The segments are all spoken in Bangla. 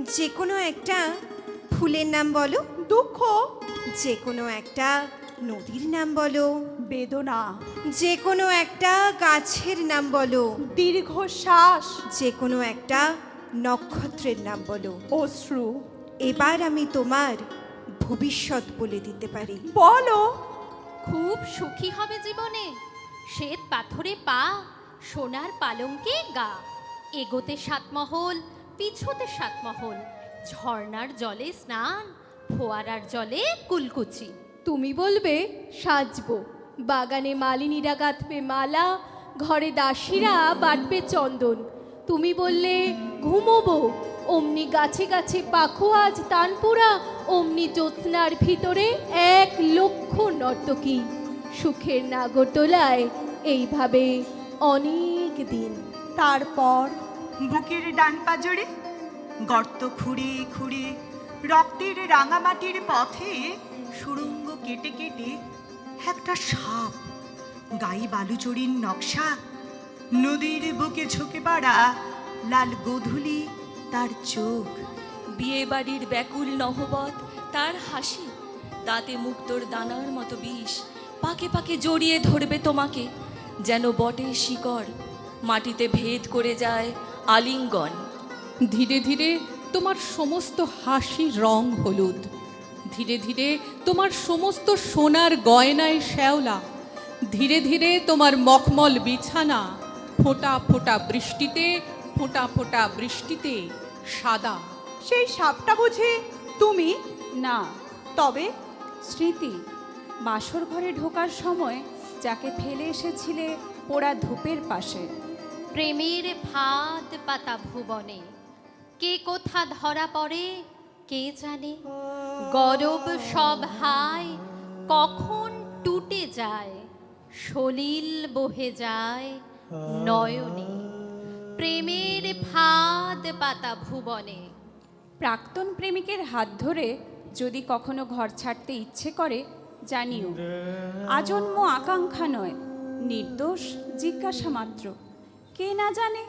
যে কোনো একটা ফুলের নাম বলো। দুঃখ। যে কোনো একটা নদীর নাম বলো। বেদনা। যে কোনো একটা গাছের নাম বলো। দীর্ঘশ্বাস। যে কোনো একটা নক্ষত্রের নাম বলো। অশ্রু। এবার আমি তোমার ভবিষ্যৎ বলে দিতে পারি। বলো। খুব সুখী হবে জীবনে। শ্বেত পাথরে পা সোনার পালঙ্কে গা। এগোতে সাতমহল পিছুতে সাতমহল। ঝর্ণার জলে স্নান ফোয়ারার জলে কুলকুচি। তুমি বলবে সাজবো। বাগানে মালিনীরা গাঁথবে মালা ঘরে দাসীরা বাটবে চন্দন। তুমি বললে ঘুমোবো। অমনি গাছে গাছে পাখো আজ তানপুরা অমনি জ্যোৎস্নার ভিতরে এক লক্ষ নর্তকী। সুখের নাগরদোলায় এইভাবে অনেক দিন। তারপর? বুকের ডান পাজরে, গর্ত খুঁড়ে খুঁড়ে, রক্তের রাঙামাটির পথে সুড়ঙ্গ কেটে কেটে একটা সাপ গাই বালুচরির নকশা, নদীর বুকে ঝুঁকে পড়া লাল গোধূলি তার চোখ। বিয়ে বাড়ির ব্যাকুল নহবত তার হাসি, দাঁতে মুক্তোর দানার মতো বিষ, পাকে পাকে জড়িয়ে ধরবে তোমাকে, যেন বটে শিকড়, মাটিতে ভেদ করে যায় আলিঙ্গন। ধীরে ধীরে তোমার সমস্ত হাসি রং হলুদ। ধীরে ধীরে তোমার সমস্ত সোনার গয়নায় শ্যাওলা। ধীরে ধীরে তোমার মখমল বিছানা। ফোঁটা ফোঁটা বৃষ্টিতে ফোঁটা ফোঁটা বৃষ্টিতে সাদা। সেই সাপটা বুঝি তুমি? না তবে স্মৃতি বাসর ঘরে ঢোকার সময় যাকে ফেলে এসেছিলে পোড়া ধূপের পাশে। প্রেমের ফাঁদ পাতা ভুবনে। কে কোথা ধরা পড়ে, কে জানে? গরব সব হায়, কখন টুটে যায়? সলিল বহে যায় নয়নে। প্রেমের ফাঁদ পাতা ভুবনে। প্রাক্তন প্রেমিকের হাত ধরে যদি কখনো ঘর ছাড়তে ইচ্ছে করে, জানিও, আজন্ম আকাঙ্ক্ষা নয়, নির্দোষ জিজ্ঞাসা মাত্র কে না জানে?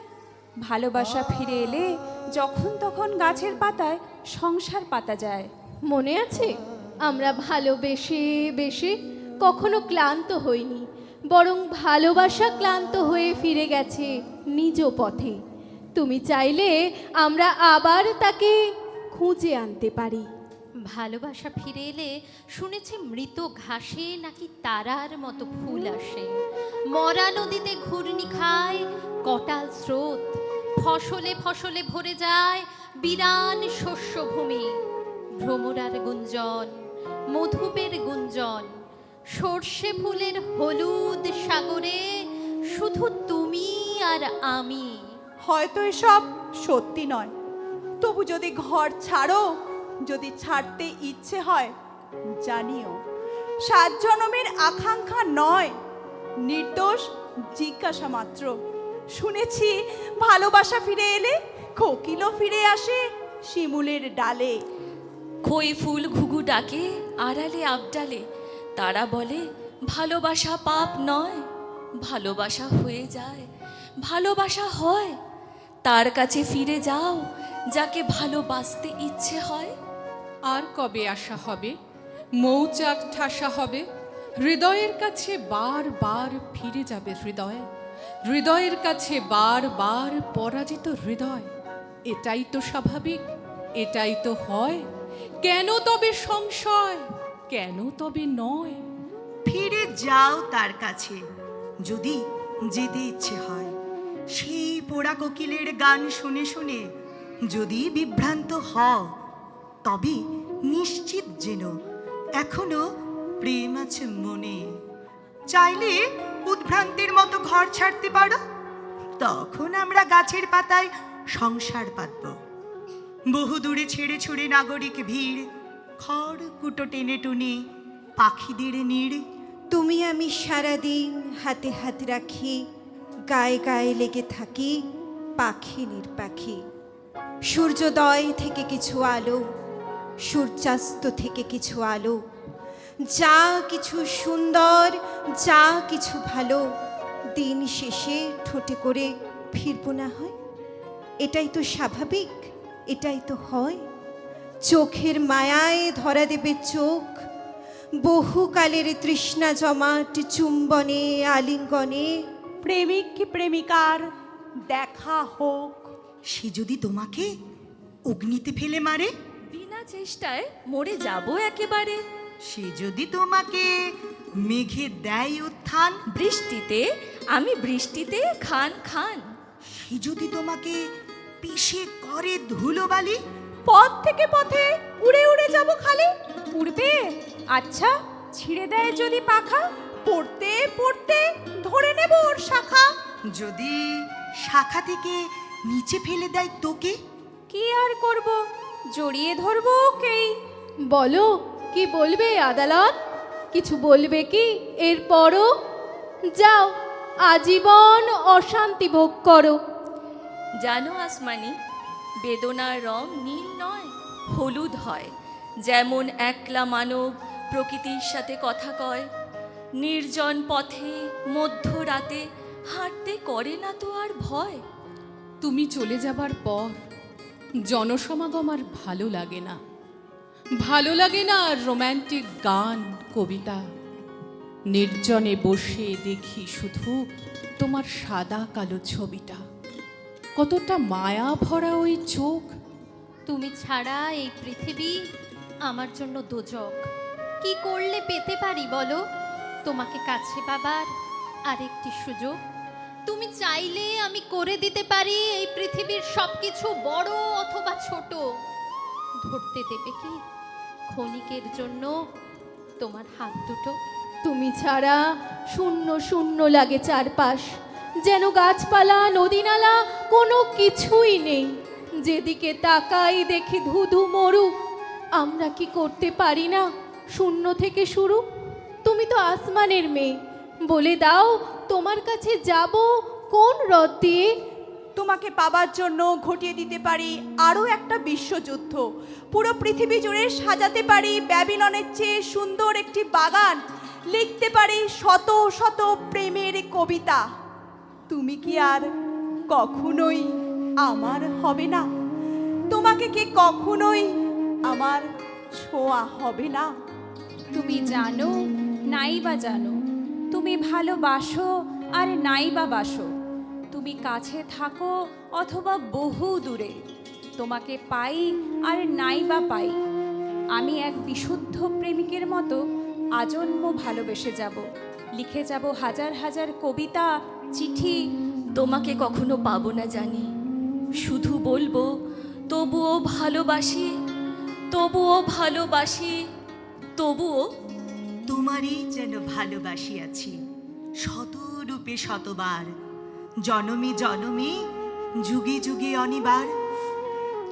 ভালোবাসা ফিরে এলে যখন তখন গাছের পাতায় সংসার পাতা যায়। মনে আছে? আমরা ভালোবেসে বেশে কখনো ক্লান্ত হইনি, বরং ভালোবাসা ক্লান্ত হয়ে ফিরে গেছে নিজ পথে। তুমি চাইলে আমরা আবার তাকে খুঁজে আনতে পারি। ভালোবাসা ফিরে এলে শুনেছি মৃত ঘাসে নাকি তারার মতো ফুল আসে। মরা নদীতে ঘূর্ণি খায়, কটাল স্রোত, ফসলে ফসলে ভরে যায় বিরান শস্যভূমি। ভ্রমরার গুঞ্জন, মধুপের গুঞ্জন, সর্ষে ফুলের হলুদ সাগরে শুধু তুমি আর আমি। হয়তো এসব সত্যি নয়। তবু যদি ঘর ছাড়ো যদি ছাড়তে ইচ্ছে হয়, জানিও। সাত জনমের আকাঙ্ক্ষা নয়, নির্দোষ জিজ্ঞাসা মাত্র। শুনেছি, ভালোবাসা ফিরে এলে কোকিলও ফিরে আসে শিমুলের ডালে। খই ফুল ঘুঘু ডাকে, আড়ালে আবডালে। তারা বলে, ভালোবাসা পাপ নয়, ভালোবাসা হয়ে যায়, ভালোবাসা হয়। তার কাছে ফিরে যাও, যাকে ভালোবাসতে ইচ্ছে হয়। আর কবে আসা হবে? মৌচাক ঠাসা হবে। হৃদয়ের কাছে বারবার ফিরে যাবে হৃদয়। হৃদয়ের কাছে বারবার পরাজিত হৃদয়। এটাই তো স্বাভাবিক, এটাই তো হয়। কেন তবে সংশয়, কেন তবে নয়? ফিরে যাও তার কাছে, যদি যেতে ইচ্ছে হয়। সেই পোড়া কোকিলের গান শুনে শুনে যদি বিভ্রান্ত হও তবে নিশ্চিত যেন এখনও প্রেম আছে মনে। চাইলে উদ্ভ্রান্তির মতো ঘর ছাড়তে পারো। তখন আমরা গাছের পাতায় সংসার পাতব। বহু দূরে ছেড়ে ছুড়ে নাগরিক ভিড়। খড় কুটো টেনে টুনে পাখিদের নীড়। তুমি আমি সারাদিন হাতে হাত রাখি, গায়ে গায়ে লেগে থাকি পাখি নির্পাখি। সূর্যোদয় থেকে কিছু আলো সূর্যাস্ত থেকে কিছু আলো। যা কিছু সুন্দর যা কিছু ভালো দিন শেষে ঠোঁটে করে ফিরবো না হয়। এটাই তো স্বাভাবিক এটাই তো হয়। চোখের মায়ায় ধরা দেবে চোখ। বহুকালের তৃষ্ণা জমাট চুম্বনে আলিঙ্গনে। প্রেমিক কি প্রেমিকার? দেখা হোক। সে যদি তোমাকে অগ্নিতে ফেলে মারে চেষ্টায় মরে যাব একেবারে। সে যদি তোমাকে মেঘে দেয় উত্থান বৃষ্টিতে আমি বৃষ্টিতে খান খান। সে যদি তোমাকে পিষে করে ধুলোবালি পথ থেকে পথে উড়ে উড়ে যাব খালি। উড়বে আচ্ছা ছিঁড়ে দেয় যদি পাখা পড়তে পড়তে ধরে নেব ওর শাখা। যদি শাখা থেকে নিচে ফেলে দেয় তোকে কি আর করব? জড়িয়ে ধরবো ওকেই। বলো কি বলবে আদালত? কিছু বলবে কি এরপরও? যাও আজীবন অশান্তি ভোগ করো। জানো আসমানি বেদনার রং নীল নয় হলুদ হয়। যেমন একলা মানব প্রকৃতির সাথে কথা কয়। নির্জন পথে মধ্যরাতে হাঁটতে করে না তো আর ভয়। তুমি চলে যাবার পর জনসমাগম আর ভালো লাগে না। ভালো লাগে না আর রোম্যান্টিক গান, কবিতা। নির্জনে বসে দেখি শুধু তোমার সাদা কালো ছবিটা। কতটা মায়া ভরা ওই চোখ। তুমি ছাড়া এই পৃথিবী আমার জন্য দোজক। কি করলে পেতে পারি বলো? তোমাকে কাছে পাবার আরেকটি সুযোগ। তুমি চাইলে আমি করে দিতে পারি এই পৃথিবীর সব কিছু বড় অথবা ছোট। ধরতে দেবে কি? ক্ষণিকের জন্য তোমার হাত দুটো। তুমি ছাড়া শূন্য শূন্য লাগে চারপাশ। যেন গাছপালা, নদীনালা কোনো কিছুই নেই। যেদিকে তাকাই দেখি ধুধু মরু। আমরা কি করতে পারি না? শূন্য থেকে শুরু। তুমি তো আসমানের মেয়ে। বলে দাও তোমার কাছে যাব কোন রথ? দিয়ে তোমাকে পাবার জন্য ঘটিয়ে দিতে পারি আরও একটা বিশ্বযুদ্ধ। পুরো পৃথিবী জুড়ে সাজাতে পারি ব্যাবিলনের চেয়ে সুন্দর একটি বাগান। লিখতে পারি শত শত প্রেমের কবিতা। তুমি কি আর কখনোই আমার হবে না? তোমাকে কি কখনোই আমার ছোঁয়া হবে না? তুমি জানো নাই বা জানো তুমি ভালোবাসো আর নাই বা বাসো। তুমি কাছে থাকো অথবা বহু দূরে। তোমাকে পাই আর নাই বা পাই। আমি এক বিশুদ্ধ প্রেমিকের মতো আজন্ম ভালোবেসে যাব। লিখে যাব হাজার হাজার কবিতা, চিঠি। তোমাকে কখনো পাবো না জানি। শুধু বলব, তবুও ভালোবাসি তবুও ভালোবাসি, তবুও তোমারই যেন ভালোবাসিয়াছি। শত রূপে শতবার, জনমে জনমে, যুগে যুগে অনিবার।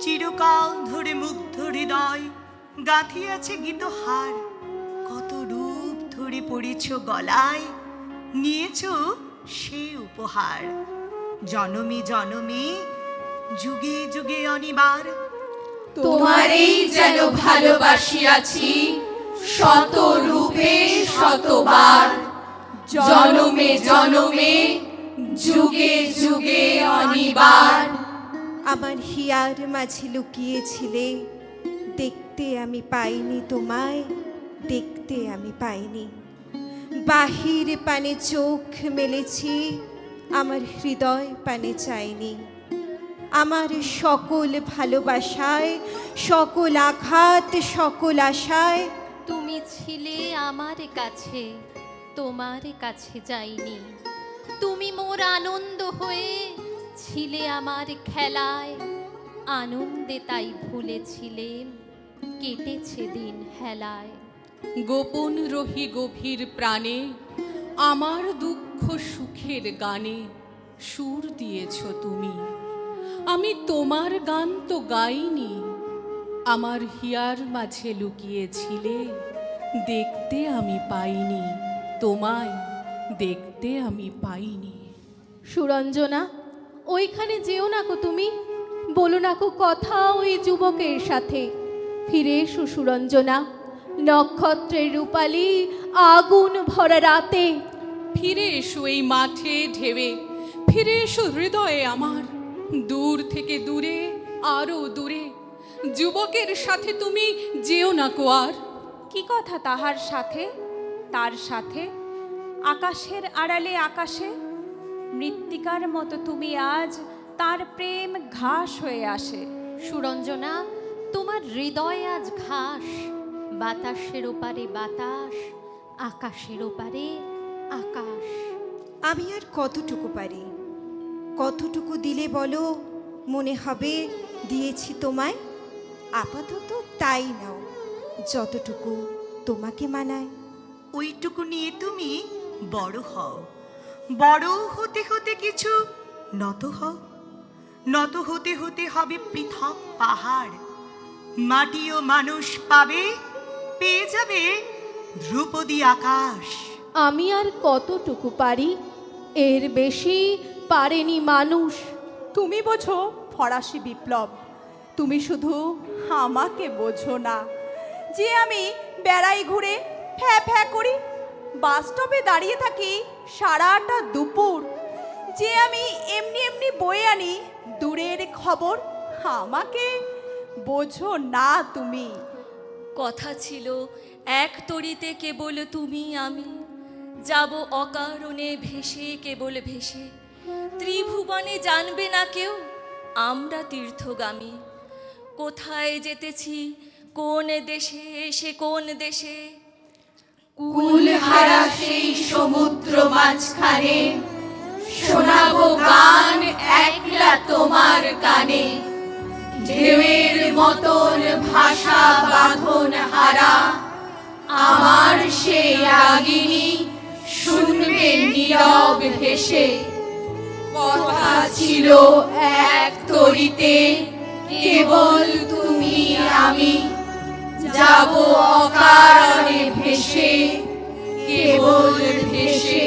চিরকাল ধরে মুগ্ধ হৃদয় গাঁথিয়াছে গীতহার। কত রূপ ধরে পড়েছ গলায়, নিয়েছ সে উপহার। জনমে জনমে, যুগে যুগে অনিবার। তোমারই যেন ভালোবাসিয়াছি শত রূপে শতবার, জনমে জনমে, যুগে যুগে অনিবার। আমার হিয়ার মাঝে লুকিয়েছিলে, দেখতে আমি পাইনি তোমায়, দেখতে আমি পাইনি। বাহির পানে চোখ মেলেছি, আমার হৃদয় পানে চাইনি। আমার সকল ভালোবাসায়, সকল আঘাত, সকল আশায় তুমি ছিলে আমার কাছে, তোমার কাছে যাইনি। তুমি মোর আনন্দ হয়ে ছিলে আমার খেলায়, আনন্দে তাই ভুলেছিলে কেটেছে দিন হেলায়। গোপন রহি গভীর প্রাণে আমার দুঃখ সুখের গানে সুর দিয়েছ তুমি। আমি তোমার গান তো গাইনি, আমার হিয়ার মাঝে লুকিয়েছিলে দেখতে আমি পাইনি তোমায় দেখতে আমি পাইনি। সুরঞ্জনা ওইখানে যেও না কো তুমি। বলো না কো কথা ওই যুবকের সাথে। ফিরে এসো সুরঞ্জনা নক্ষত্রের রূপালি আগুন ভরা রাতে। ফিরে এসো এই মাঠে ঢেবে ফিরে এসো হৃদয়ে আমার। দূর থেকে দূরে আরও দূরে। যুবকের সাথে তুমি যেও না কোয়ার কি কথা তাহার সাথে? তার সাথে? আকাশের আড়ালে আকাশে? মৃত্তিকার মতো তুমি আজ তার প্রেম ঘাস হয়ে আসে। সুরঞ্জনা, তোমার হৃদয় আজ ঘাস। বাতাসের ওপারে বাতাস, আকাশের ওপারে আকাশ। আমি আর কতটুকু পারি? কতটুকু দিলে বলো? মনে হবে দিয়েছি তোমায়। আপাতত তাই নাও। যতটুকু তোমাকে মানায়। ওইটুকু নিয়ে তুমি বড় হও। বড় হতে হতে কিছু নত হও। নত হতে হতে হবে পৃথক পাহাড়। মাটি ও মানুষ পাবে পেয়ে যাবে ধ্রুপদী আকাশ। আমি আর কতটুকু পারি? এর বেশি পারেনি মানুষ। তুমি বোঝো ফরাসি বিপ্লব। তুমি শুধু আমাকে বোঝো না। যে আমি বেড়াই ঘুরে ফ্যা ফ্যা করি বাস স্টপে দাঁড়িয়ে থাকি সারাটা দুপুর। যে আমি এমনি এমনি বয়ে আনি দূরের খবর, আমাকে বোঝো না তুমি। কথা ছিল এক তরিতে কেবল তুমি আমি, যাব অকারণে ভেসে কেবল ভেসে। ত্রিভুবনে জানবে না কেউ, আমরা তীর্থগামী, কোথায় যেতেছি কোন দেশে, সে কোন দেশে? কুলহারা সেই সমুদ্র মাঝখানে। শোনাবো গান একলা তোমার কানে। ঢেউয়ের মতন ভাষা বাঁধন হারা। আমার সেই রাগিনী শুনবে নীরব হেসে। কথা ছিল এক তরিতে, কেবল তুমি আমি। যাব অকারণে ভেসে কেবল ভেসে